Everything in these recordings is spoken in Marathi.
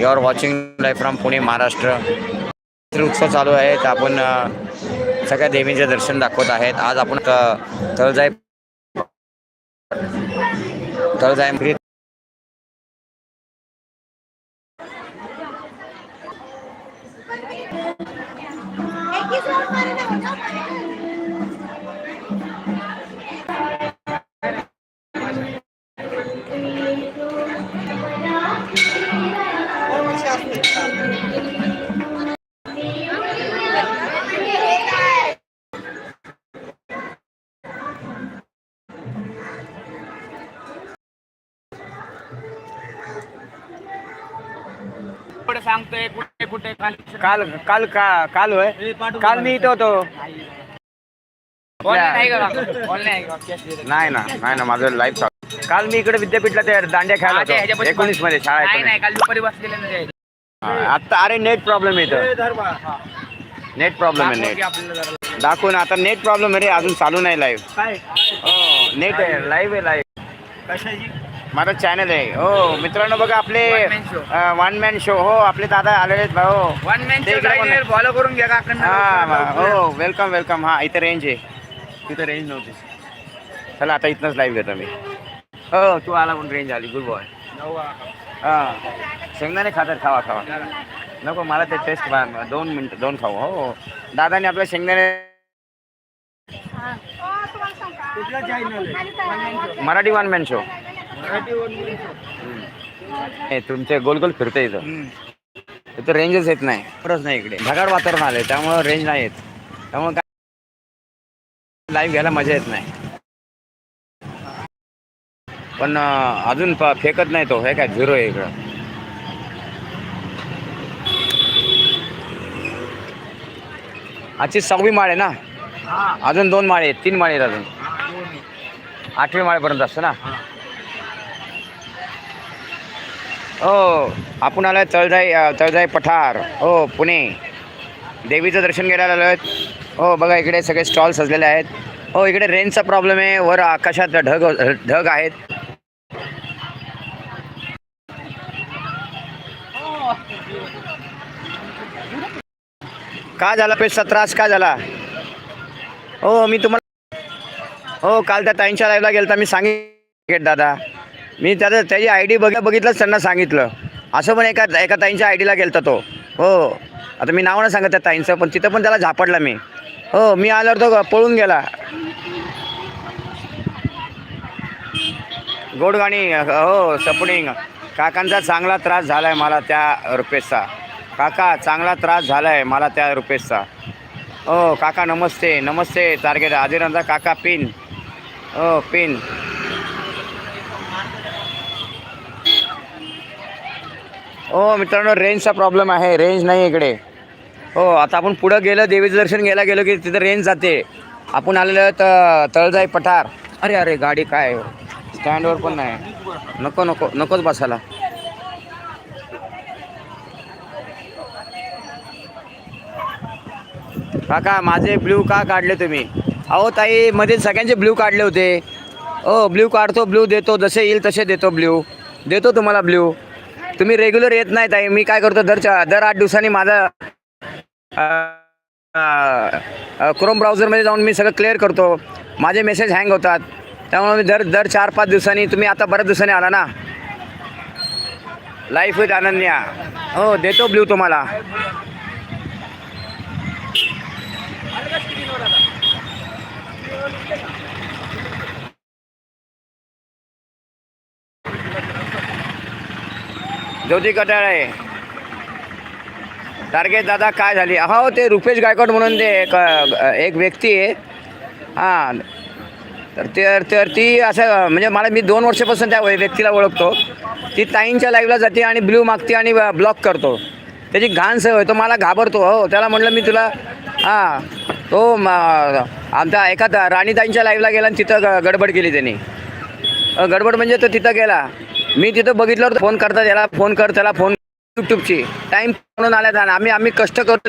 You are watching live from Pune Maharashtra उत्सव चालू आहे तर आपण सगळ्या देवींचे दर्शन दाखवत आहेत. आज आपण तळजाई तळजाई सांगतोय कुठे कुठे काल काल काल का काल होय? काल मी इथं होतो. का? का? देतो. नाही ना नाही ना माझं लाईव्ह चालू. काल मी इकडे विद्यापीठला ते दांड्या खेळायला हा, ते होतो. ह्याच्यापाशी एकोणीसमध्ये शाळा नाही आहे नाही काल दुपारी बसलेले ना ते. आता अरे नेट प्रॉब्लेम येतं नेट प्रॉब्लेम आहे दाखव नेट आपल्याला जरा. दाखवून आता नेट प्रॉब्लेम आहे रे अजून चालू नाही लाईव्ह हो नेट आहे लाईव्ह आहे लाईव्ह कशाची? माझं चॅनल आहे. हो मित्रांनो बघा आपले. वन मॅन शो हो आपले दादा आलेले आहेत भाऊ. वन मॅन ते इकडे. फॉलो करून घ्या हा हो वेलकम वेलकम हा इथे रेंज आहे. तिथे रेंज नव्हती. चला आता इथनंच लाईव्ह घेतो मी. हो तू आला पण रेंज आली. गुड बॉय हा. शेंगदाणे खातात खावा खावा. नको मला ते टेस्ट दोन मिनिट दोन खाऊ. हो. दादाने आपल्या शेंगदाणे मराठी वन मॅन शो हे तुमचे गोल गोल फिरते इथं. इथं रेंजच येत नाही. खरंच नाही इकडे. ढगाळ वातावरण आलंय त्यामुळं रेंज नाही येत. त्यामुळे काय? लाईव्ह घ्यायला मजा येत नाही. पण अजून फेकत नाही तो. हे काय झिरो आहे इकडं. आजची सहावी माळ आहे ना? अजून दोन माळे आहेत. तीन माळे आहेत अजून. आठवी माळेपर्यंत असतं ना? हो आपण आलोय तळजाई तळजाई पठार. हो पुणे. देवीचं दर्शन घ्यायला आलो आहेत. हो बघा इकडे सगळे स्टॉल सजलेले आहेत. हो इकडे रेंजचा प्रॉब्लेम आहे. वर आकाशात ढग ढग आहेत. का झाला पेशचा त्रास? का झाला? हो मी तुम्हाला हो काल त्या ताईंच्या लाईव्हला गेलता. मी सांगितलं दादा मी त्याचं त्याची आय डी बघ बघितलंच त्यांना सांगितलं. असं पण एका एका ताईंच्या आय डीला गेलता तो. हो. आता मी नाव नाही सांगत त्या ताईंचं पण तिथं पण त्याला झापडला मी. हो मी आल्यावर तो पळून गेला. गोडगाणी हो सपनिंग काकांचा चांगला त्रास झाला आहे मला त्या रुपेशचा. काका चांगला त्रास झाला आहे मला त्या रुपेशचा. हो काका नमस्ते नमस्ते टार्गेट. आदिरांचा काका पिन. हो पिन. हो मित्रांनो रेंजचा प्रॉब्लेम आहे. रेंज नाही इकडे. हो आता आपण पुढं गेलं देवीचं दर्शन घ्यायला गेलो की तिथं रेंज जाते. आपण आलेलं तर तळजाई पठार. अरे अरे गाडी काय? स्टँडवर पण नाही. नको नको नकोच बसायला. काका माझे ब्ल्यू का काढले तुम्ही? अहो ताई मध्ये सगळ्यांचे ब्ल्यू काढले होते. हो ब्ल्यू काढतो ब्ल्यू देतो. जसे येईल तसे देतो ब्ल्यू देतो तुम्हाला ब्ल्यू तुम्ही रेग्युलर येत नाही ताई. मी काय करतो दर दर आठ दिवसांनी माझा क्रोम ब्राउझरमध्ये जाऊन मी सगळं क्लिअर करतो. माझे मेसेज हँग होतात. त्यामुळे मी दर दर चार पाच दिवसांनी तुम्ही आता बऱ्याच दिवसांनी आला ना? लाईफ विथ अनन्या हो देतो ब्ल्यू तुम्हाला. ज्योती कटाळे. टार्गेट दादा काय झाली? हो ते रुपेश गायकवाड म्हणून ते एक एक व्यक्ती आहे. हां. तर ते तर ती असं म्हणजे मला मी दोन वर्षापासून त्या व्यक्तीला ओळखतो. ती ताईंच्या लाईव्हला जाते आणि ब्ल्यू मागते आणि ब्लॉक करतो. त्याची घाण सवय तो मला घाबरतो. हो त्याला म्हटलं मी तुला हां तो आमच्या एका राणीताईंच्या लाईव्हला गेला आणि तिथं ग- गडबड केली त्यांनी. गडबड म्हणजे तो तिथं गेला. मी तिथं बघितल्यावर फोन करता त्याला फोन कर त्याला फोन युट्यूबची टाईम म्हणून आल्या आणि आम्ही आम्ही कष्ट करतो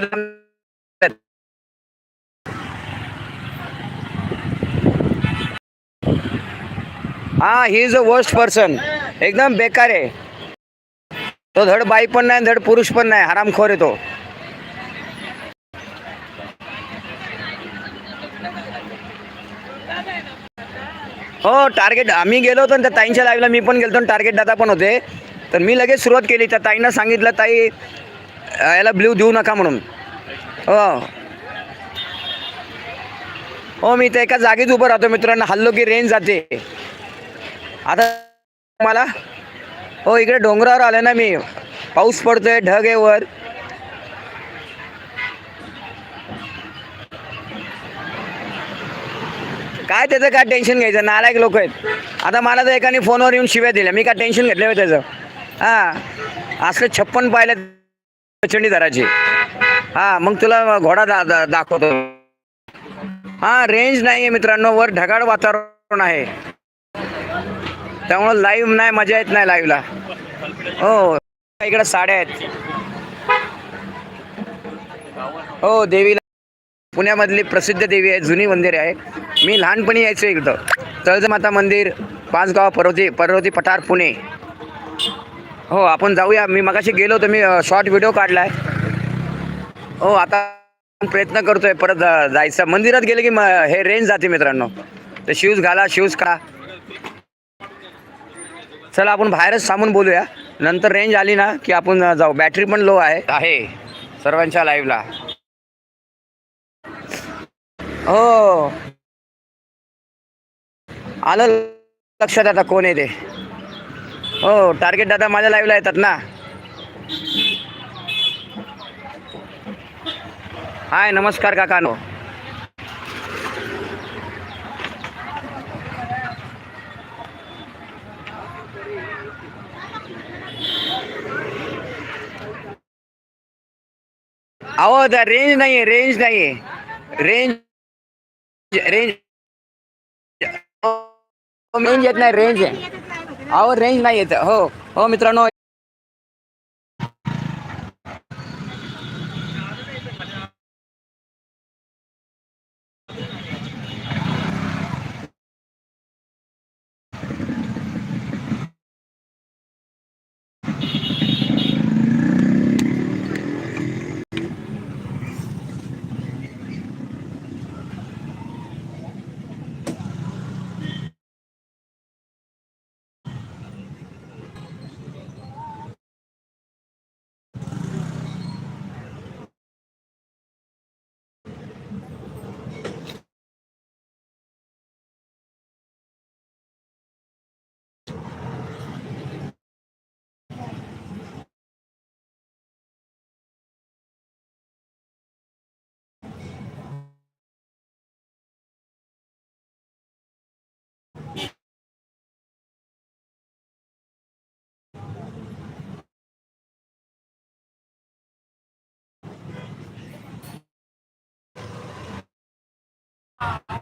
हा he is a worst person एकदम बेकार आहे. तो धड बाई पण नाही धड पुरुष पण नाही. हरामखोर आहे तो. हो टार्गेट आम्ही गेलो होतो त्या ताईंच्या लाईव्हला मी पण गेलो टार्गेट दादा पण होते. तर मी लगेच सुरुवात केली. त्या ताईंना सांगितलं ताई याला ब्ल्यू देऊ नका म्हणून. हो. हो मी तर एका जागीच उभं राहतो मित्रांनो. हल्लो की रेंज जाते. आता मला हो इकडे डोंगरावर आलं ना मी. पाऊस पडतोय ढग आहे वर. काय त्याचं काय टेन्शन घ्यायचं? नालायक लोक आहेत. आता मला तर एकाने फोनवर येऊन शिव्या दिल्या. मी काय टेन्शन घेतलं होतं त्याचं? हां. असले छप्पन पाहिले प्रचंडी दराची हां मग तुला घोडा दा, दा दाखवतो. हां रेंज नाही आहे मित्रांनो. वर ढगाळ वातावरण आहे. त्यामुळं लाईव्ह नाही मजा येत नाही लाईव्हला हो. इकडे साड्या आहेत. हो देवीला पुण्यामधली प्रसिद्ध देवी आहे जुनी मंदिर आहे. मी लहानपणी यायचो इकडं तळजमाता मंदिर पाचगाव पर्वती पर्वती पठार पुणे. हो आपण जाऊया. मी मगाशी गेलो होतो मी शॉर्ट व्हिडिओ काढलाय. हो आता प्रयत्न करतोय परत जायचं. मंदिरात गेले की हे रेंज जाते मित्रांनो. तर शूज घाला शूज का चला आपण बाहेरच थांबून बोलूया. नंतर रेंज आली ना की आपण जाऊ. बॅटरी पण लो आहे. आहे. सर्वांच्या लाईव्हला हो. आलं लक्षात आता कोण आहे ते. हो टार्गेट दादा माझ्या लाईव्हला येतात ना. हाय नमस्कार काकानो. अहो रेंज नाही आहे रेंज नाही आहे रेंज रेंज रेंज येत नाही रेंज आहे अहो रेंज नाही येत. हो हो मित्रांनो Ah!